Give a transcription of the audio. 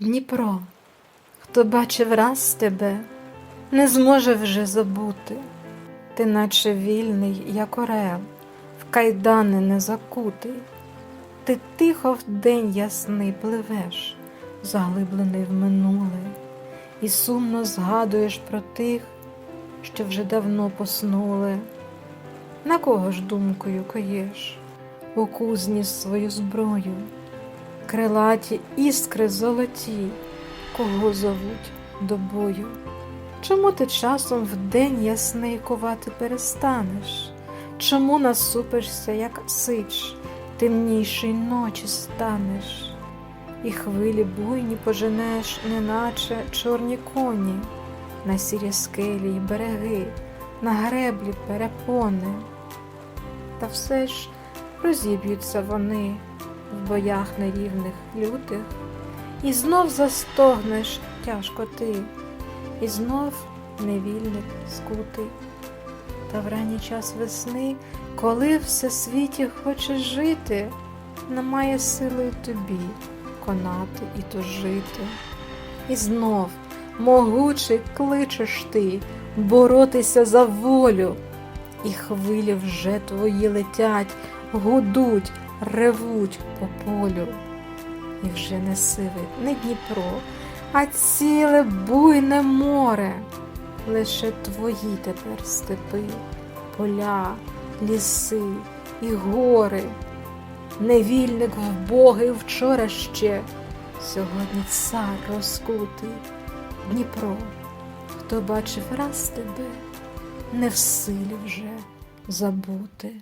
Дніпро, хто бачив раз тебе, не зможе вже забути. Ти наче вільний, як орел, в кайдани не закутий. Ти тихо в день ясний пливеш, заглиблений в минуле, і сумно згадуєш про тих, що вже давно поснули. На кого ж думкою коєш у кузні свою зброю? Крилаті іскри золоті, кого зовуть до бою. Чому ти часом в день ясний кувати перестанеш? Чому насупишся, як сич, темніший ночі станеш, і хвилі буйні поженеш, неначе чорні коні, на сірі скелі й береги, на греблі перепони. Та все ж розіб'ються вони в боях нерівних лютих, і знов застогнеш тяжко ти, і знов невільник скутий. Та в ранній час весни, коли все світі хоче жити, немає сили тобі конати і тужити. І знов, могучий, кличеш ти боротися за волю, і хвилі вже твої летять, гудуть, ревуть по полю. І вже не сивий, не Дніпро, а ціле буйне море. Лише твої тепер степи, поля, ліси і гори. Невільник вбогий вчора ще, сьогодні цар розкутий. Дніпро, хто бачив раз тебе, не в силі вже забути.